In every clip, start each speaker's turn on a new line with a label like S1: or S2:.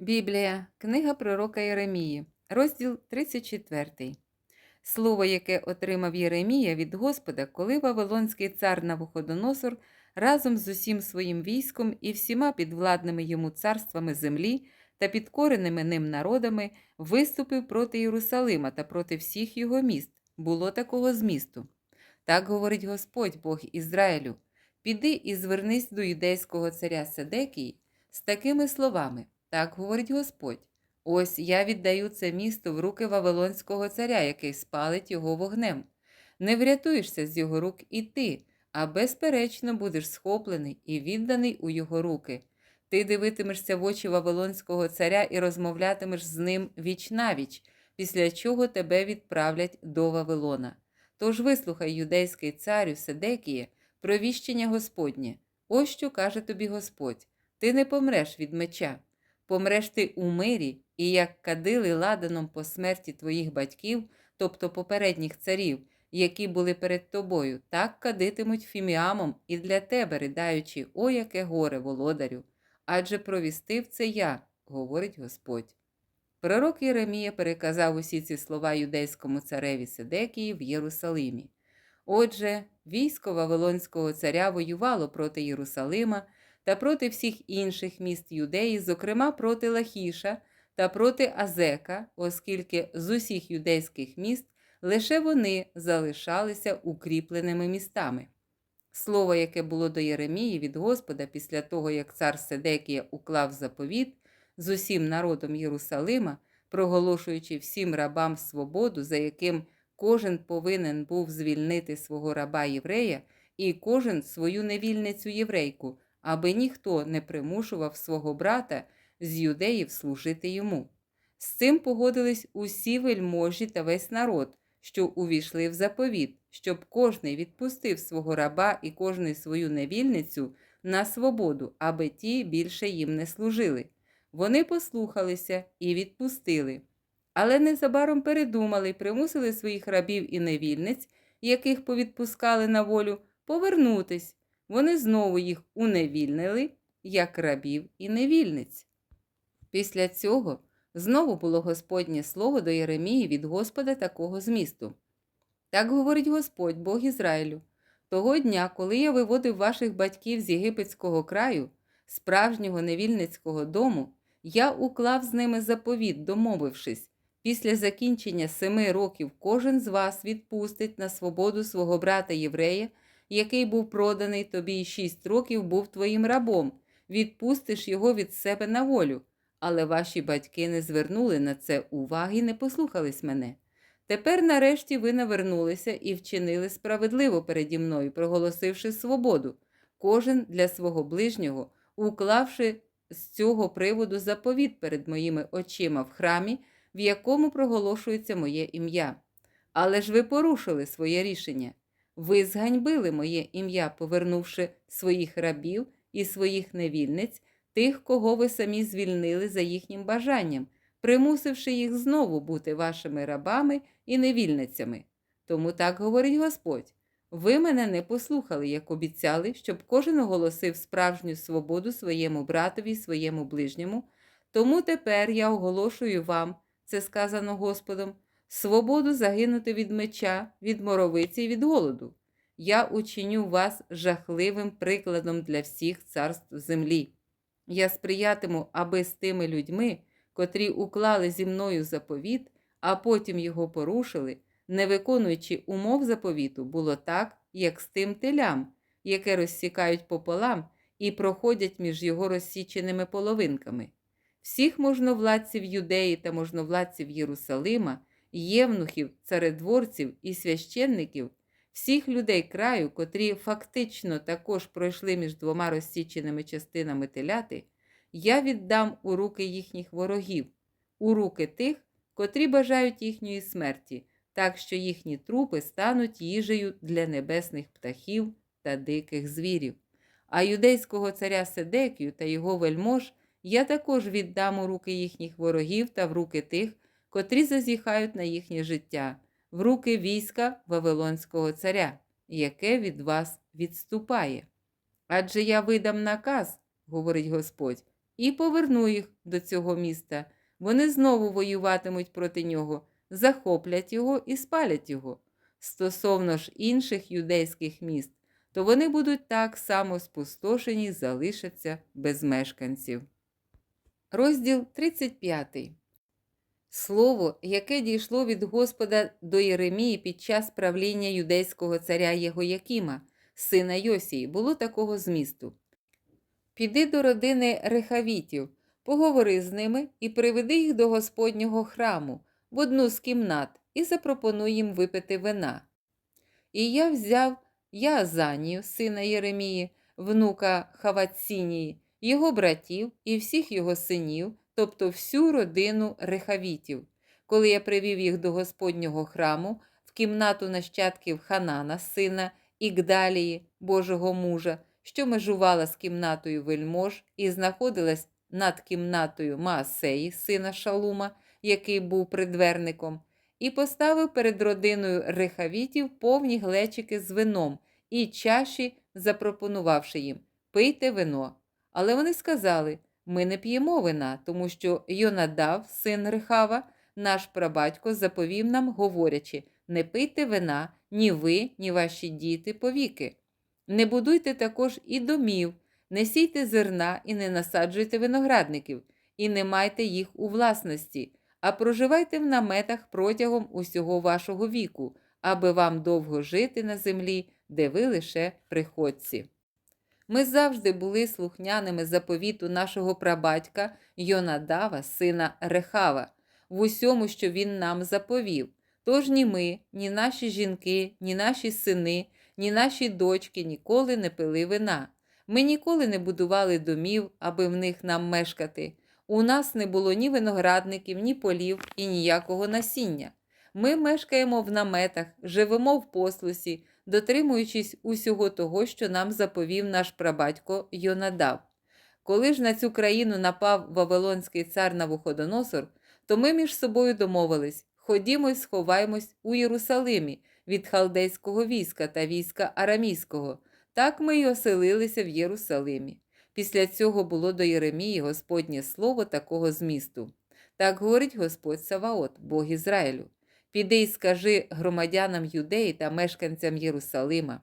S1: Біблія, книга пророка Єремії, розділ 34. Слово, яке отримав Єремія від Господа, коли Вавилонський цар Навуходоносор разом з усім своїм військом і всіма підвладними йому царствами землі та підкореними ним народами виступив проти Єрусалима та проти всіх його міст. Було такого змісту. Так говорить Господь Бог Ізраїлю: Піди і звернись до юдейського царя Седекії з такими словами. Так говорить Господь. Ось я віддаю це місто в руки Вавилонського царя, який спалить його вогнем. Не врятуєшся з його рук і ти, а безперечно будеш схоплений і відданий у його руки. Ти дивитимешся в очі Вавилонського царя і розмовлятимеш з ним віч навіч, після чого тебе відправлять до Вавилона. Тож вислухай, юдейський царю Седекіє, провіщення Господнє. Ось що каже тобі Господь: ти не помреш від меча. Помреш ти у мирі, і як кадили ладаном по смерті твоїх батьків, тобто попередніх царів, які були перед тобою, так кадитимуть фіміамом і для тебе, ридаючи, о, яке горе, володарю. Адже провістив це я, говорить Господь. Пророк Єремія переказав усі ці слова юдейському цареві Седекії в Єрусалимі. Отже, військо Вавилонського царя воювало проти Єрусалима та проти всіх інших міст Юдеї, зокрема проти Лахіша та проти Азека, оскільки з усіх юдейських міст лише вони залишалися укріпленими містами. Слово, яке було до Єремії від Господа після того, як цар Седекія уклав заповіт з усім народом Єрусалима, проголошуючи всім рабам свободу, за яким кожен повинен був звільнити свого раба єврея і кожен свою невільницю єврейку, аби ніхто не примушував свого брата з юдеїв служити йому. З цим погодились усі вельможі та весь народ, що увійшли в заповіт, щоб кожний відпустив свого раба і кожний свою невільницю на свободу, аби ті більше їм не служили. Вони послухалися і відпустили. Але незабаром передумали й примусили своїх рабів і невільниць, яких повідпускали на волю, повернутись. Вони знову їх уневільнили, як рабів і невільниць. Після цього знову було Господнє слово до Єремії від Господа такого змісту. Так говорить Господь, Бог Ізраїлю, того дня, коли я виводив ваших батьків з єгипетського краю, справжнього невільницького дому, я уклав з ними заповіт, домовившись, після закінчення семи років кожен з вас відпустить на свободу свого брата єврея, який був проданий тобі і шість років був твоїм рабом, відпустиш його від себе на волю. Але ваші батьки не звернули на це уваги не послухались мене. Тепер, нарешті, ви навернулися і вчинили справедливо переді мною, проголосивши свободу, кожен для свого ближнього, уклавши з цього приводу заповіт перед моїми очима в храмі, в якому проголошується моє ім'я. Але ж ви порушили своє рішення. Ви зганьбили моє ім'я, повернувши своїх рабів і своїх невільниць, тих, кого ви самі звільнили за їхнім бажанням, примусивши їх знову бути вашими рабами і невільницями. Тому так говорить Господь. Ви мене не послухали, як обіцяли, щоб кожен оголосив справжню свободу своєму братові, своєму ближньому. Тому тепер я оголошую вам, це сказано Господом, свободу загинути від меча, від моровиці і від голоду. Я учиню вас жахливим прикладом для всіх царств землі. Я сприятиму, аби з тими людьми, котрі уклали зі мною заповіт, а потім його порушили, не виконуючи умов заповіту, було так, як з тим телям, яке розсікають пополам і проходять між його розсіченими половинками. Всіх можновладців юдеї та можновладців Єрусалима, євнухів, царедворців і священників, всіх людей краю, котрі фактично також пройшли між двома розсіченими частинами теляти, я віддам у руки їхніх ворогів, у руки тих, котрі бажають їхньої смерті, так що їхні трупи стануть їжею для небесних птахів та диких звірів. А юдейського царя Седекію та його вельмож я також віддам у руки їхніх ворогів та в руки тих, котрі зазіхають на їхнє життя, в руки війська Вавилонського царя, яке від вас відступає. Адже я видам наказ, говорить Господь, і поверну їх до цього міста. Вони знову воюватимуть проти нього, захоплять його і спалять його. Стосовно ж інших юдейських міст, то вони будуть так само спустошені залишаться без мешканців. Розділ 35. Слово, яке дійшло від Господа до Єремії під час правління юдейського царя Єгоякіма, сина Йосії, було такого змісту. Піди до родини рехавітів, поговори з ними і приведи їх до Господнього храму в одну з кімнат і запропонуй їм випити вина. І я взяв Яазанію, сина Єремії, внука Хавацінії, його братів і всіх його синів, тобто всю родину рехавітів. Коли я привів їх до Господнього храму в кімнату нащадків Ханана, сина Ігдалії, Божого мужа, що межувала з кімнатою вельмож і знаходилась над кімнатою Маасеї, сина Шалума, який був придверником, і поставив перед родиною рехавітів повні глечики з вином і чаші, запропонувавши їм пийте вино. Але вони сказали ми не п'ємо вина, тому що Йонадав, син Рехава, наш прабатько, заповів нам, говорячи не пийте вина, ні ви, ні ваші діти повіки. Не будуйте також і домів, не сійте зерна і не насаджуйте виноградників, і не майте їх у власності, а проживайте в наметах протягом усього вашого віку, аби вам довго жити на землі, де ви лише приходці. Ми завжди були слухняними заповіту нашого прабатька Йонадава, сина Рехава, в усьому, що він нам заповів. Тож ні ми, ні наші жінки, ні наші сини, ні наші дочки ніколи не пили вина. Ми ніколи не будували домів, аби в них нам мешкати. У нас не було ні виноградників, ні полів і ніякого насіння. Ми мешкаємо в наметах, живемо в послусі, дотримуючись усього того, що нам заповів наш прабатько Йонадав. Коли ж на цю країну напав Вавилонський цар Навуходоносор, то ми між собою домовились ходімо й сховаємось у Єрусалимі від халдейського війська та війська арамійського. Так ми й оселилися в Єрусалимі. Після цього було до Єремії Господнє слово такого змісту. Так говорить Господь Саваот, Бог Ізраїлю. Піди й скажи громадянам юдеї та мешканцям Єрусалима.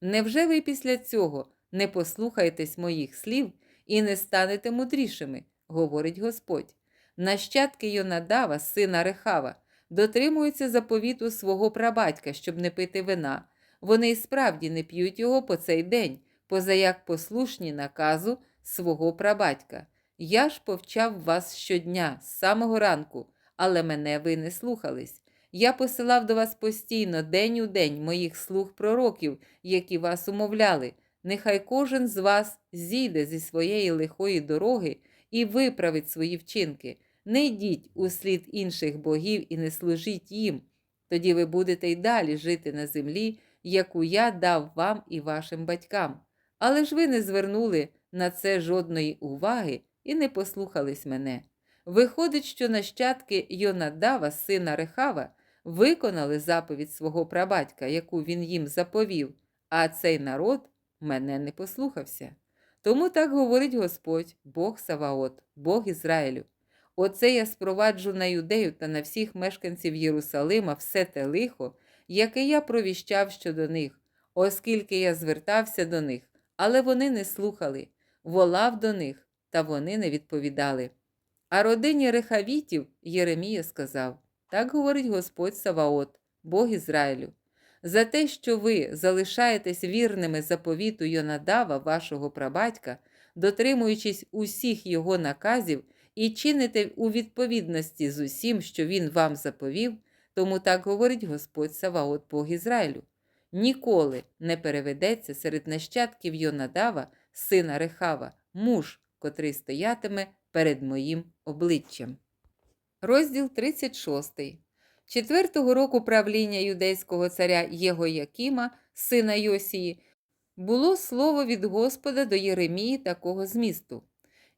S1: Невже ви після цього не послухаєтесь моїх слів і не станете мудрішими, говорить Господь. Нащадки Йонадава, сина Рехава, дотримуються заповіту свого прабатька, щоб не пити вина. Вони й справді не п'ють його по цей день, позаяк послушні наказу свого прабатька. Я ж повчав вас щодня, з самого ранку, але мене ви не слухались. Я посилав до вас постійно, день у день, моїх слуг пророків, які вас умовляли. Нехай кожен з вас зійде зі своєї лихої дороги і виправить свої вчинки. Не йдіть у слід інших богів і не служіть їм. Тоді ви будете й далі жити на землі, яку я дав вам і вашим батькам. Але ж ви не звернули на це жодної уваги і не послухались мене. Виходить, що нащадки Йонадава, сина Рехава, виконали заповідь свого прабатька, яку він їм заповів, а цей народ мене не послухався. Тому так говорить Господь, Бог Саваот, Бог Ізраїлю. Оце я спроваджу на юдею та на всіх мешканців Єрусалима все те лихо, яке я провіщав щодо них, оскільки я звертався до них, але вони не слухали, волав до них, та вони не відповідали. А родині рехавітів Єремія сказав: так говорить Господь Саваот, Бог Ізраїлю. За те, що ви залишаєтесь вірними заповіту Йонадава, вашого прабатька, дотримуючись усіх його наказів і чините у відповідності з усім, що він вам заповів, тому так говорить Господь Саваот, Бог Ізраїлю. Ніколи не переведеться серед нащадків Йонадава, сина Рехава, муж, котрий стоятиме перед моїм обличчям. Розділ 36. Четвертого року правління юдейського царя Єгоякіма, сина Йосії, було слово від Господа до Єремії такого змісту.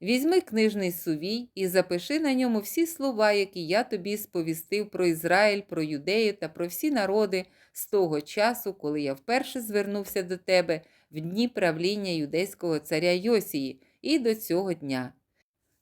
S1: Візьми книжний сувій і запиши на ньому всі слова, які я тобі сповістив про Ізраїль, про юдею та про всі народи з того часу, коли я вперше звернувся до тебе в дні правління юдейського царя Йосії, і до цього дня.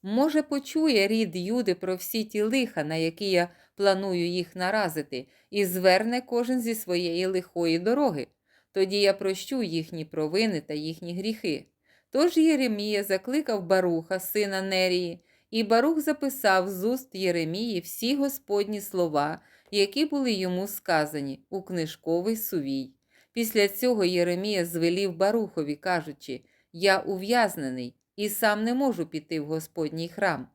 S1: Може, почує рід Юди про всі ті лиха, на які я планую їх наразити, і зверне кожен зі своєї лихої дороги. Тоді я прощу їхні провини та їхні гріхи. Тож Єремія закликав Баруха, сина Нерії, і Барух записав з уст Єремії всі Господні слова, які були йому сказані у книжковий сувій. Після цього Єремія звелів Барухові, кажучи: Я ув'язнений і сам не можу піти в Господній храм.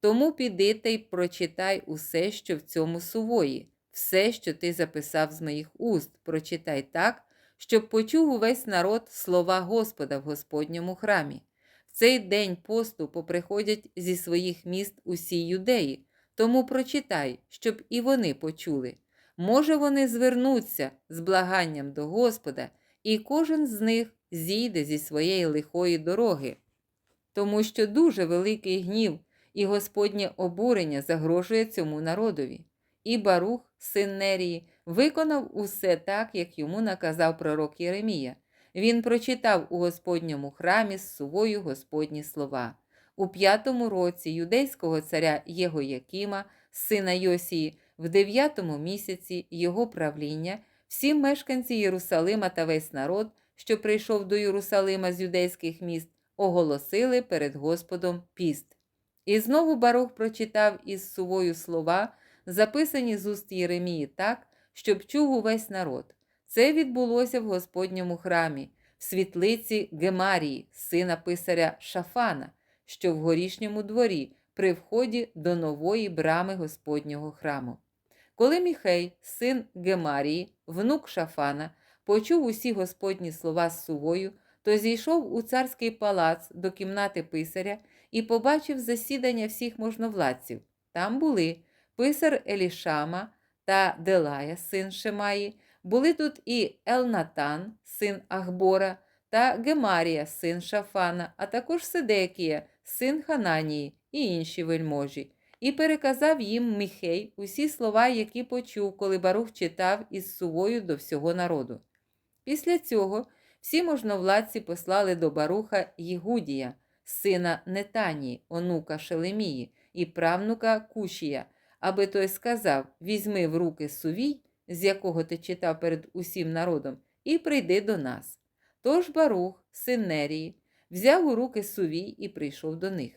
S1: Тому піди та й прочитай усе, що в цьому сувої, все, що ти записав з моїх уст, прочитай так, щоб почув увесь народ слова Господа в Господньому храмі. В цей день посту поприходять зі своїх міст усі юдеї, тому прочитай, щоб і вони почули. Може, вони звернуться з благанням до Господа, і кожен з них зійде зі своєї лихої дороги, тому що дуже великий гнів і Господнє обурення загрожує цьому народові. І Барух, син Нерії, виконав усе так, як йому наказав пророк Єремія. Він прочитав у Господньому храмі з сувою Господні слова. У п'ятому році юдейського царя Єгоякіма, сина Йосії, в дев'ятому місяці його правління, всі мешканці Єрусалима та весь народ, що прийшов до Єрусалима з юдейських міст, оголосили перед Господом піст. І знову Барух прочитав із сувою слова, записані з уст Єремії так, щоб чув увесь народ. Це відбулося в Господньому храмі, в світлиці Гемарії, сина писаря Шафана, що в горішньому дворі, при вході до нової брами Господнього храму. Коли Міхей, син Гемарії, внук Шафана, почув усі Господні слова з сувою, то зійшов у царський палац до кімнати писаря і побачив засідання всіх можновладців. Там були писар Елішама та Делая, син Шемаї, були тут і Елнатан, син Ахбора, та Гемарія, син Шафана, а також Седекія, син Хананії і інші вельможі, і переказав їм Міхей усі слова, які почув, коли Барух читав із сувою до всього народу. Після цього всі можновладці послали до Баруха Єгудія, сина Нетанії, онука Шелемії і правнука Кушія, аби той сказав: Візьми в руки сувій, з якого ти читав перед усім народом, і прийди до нас. Тож Барух, син Нерії, взяв у руки сувій і прийшов до них.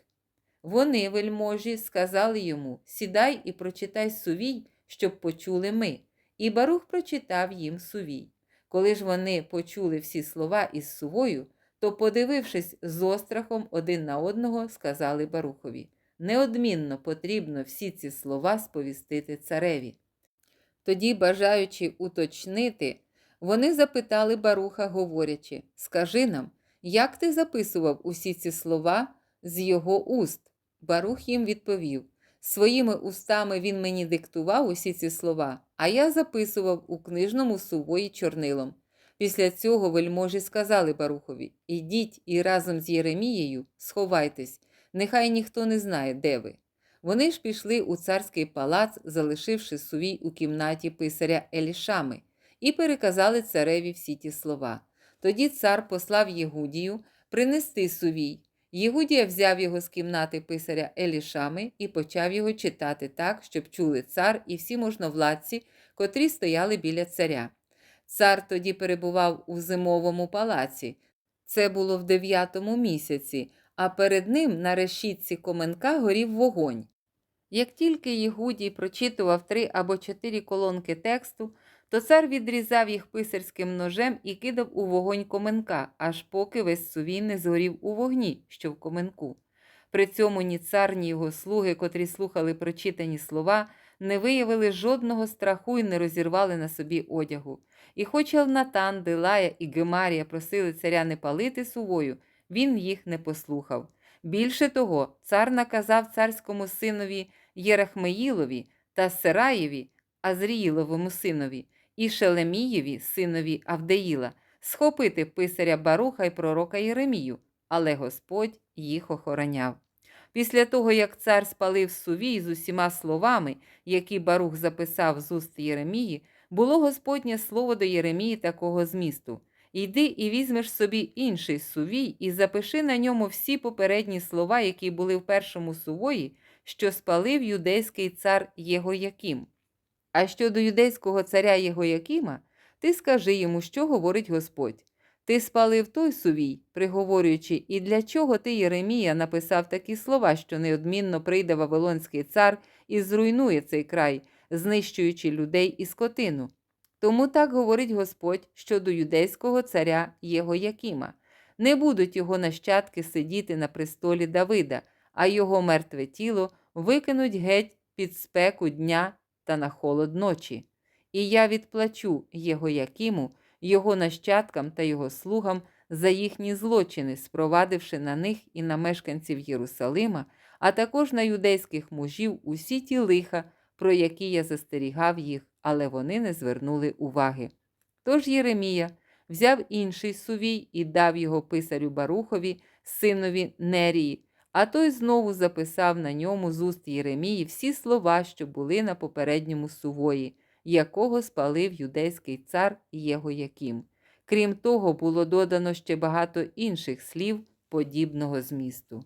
S1: Вони, вельможі, сказали йому: Сідай і прочитай сувій, щоб почули ми. І Барух прочитав їм сувій. Коли ж вони почули всі слова із сувою, то, подивившись з острахом один на одного, сказали Барухові: Неодмінно потрібно всі ці слова сповістити цареві. Тоді, бажаючи уточнити, вони запитали Баруха, говорячи: Скажи нам, як ти записував усі ці слова з його уст? Барух їм відповів: Своїми устами він мені диктував усі ці слова, а я записував у книжному сувої чорнилом. Після цього вельможі сказали Барухові: Ідіть і разом з Єремією сховайтесь, нехай ніхто не знає, де ви. Вони ж пішли у царський палац, залишивши сувій у кімнаті писаря Елішами, і переказали цареві всі ті слова. Тоді цар послав Єгудію принести сувій. Єгудія взяв його з кімнати писаря Елішами і почав його читати так, щоб чули цар і всі можновладці, котрі стояли біля царя. Цар тоді перебував у зимовому палаці. Це було в дев'ятому місяці, а перед ним на решітці коменка горів вогонь. Як тільки Єгудій прочитував три або чотири колонки тексту, то цар відрізав їх писарським ножем і кидав у вогонь коменка, аж поки весь сувій не згорів у вогні, що в коменку. При цьому ні цар, ні його слуги, котрі слухали прочитані слова, не виявили жодного страху і не розірвали на собі одягу. І хоч Елнатан, Дилая і Гемарія просили царя не палити сувою, він їх не послухав. Більше того, цар наказав царському синові Єрахмеїлові та Сераєві, Азріїловому синові, і Шелемієві, синові Авдеїла, схопити писаря Баруха й пророка Єремію, але Господь їх охороняв. Після того, як цар спалив сувій з усіма словами, які Барух записав з уст Єремії, було Господнє слово до Єремії такого змісту. Йди і візьмеш собі інший сувій і запиши на ньому всі попередні слова, які були в першому сувої, що спалив юдейський цар Єгояким. А щодо юдейського царя Єгоякима, ти скажи йому, що говорить Господь. Ти спалив той сувій, приговорюючи, і для чого ти, Єремія, написав такі слова, що неодмінно прийде Вавилонський цар і зруйнує цей край, знищуючи людей і скотину. Тому так говорить Господь щодо юдейського царя Єгоякима. Не будуть його нащадки сидіти на престолі Давида, а його мертве тіло викинуть геть під спеку дня та на холод ночі. І я відплачу Єгоякиму, його нащадкам та його слугам за їхні злочини, спровадивши на них і на мешканців Єрусалима, а також на юдейських мужів усі ті лиха, про які я застерігав їх, але вони не звернули уваги. Тож Єремія взяв інший сувій і дав його писарю Барухові, синові Нерії, а той знову записав на ньому з уст Єремії всі слова, що були на попередньому сувої, якого спалив юдейський цар Єгояким. Крім того, було додано ще багато інших слів подібного змісту.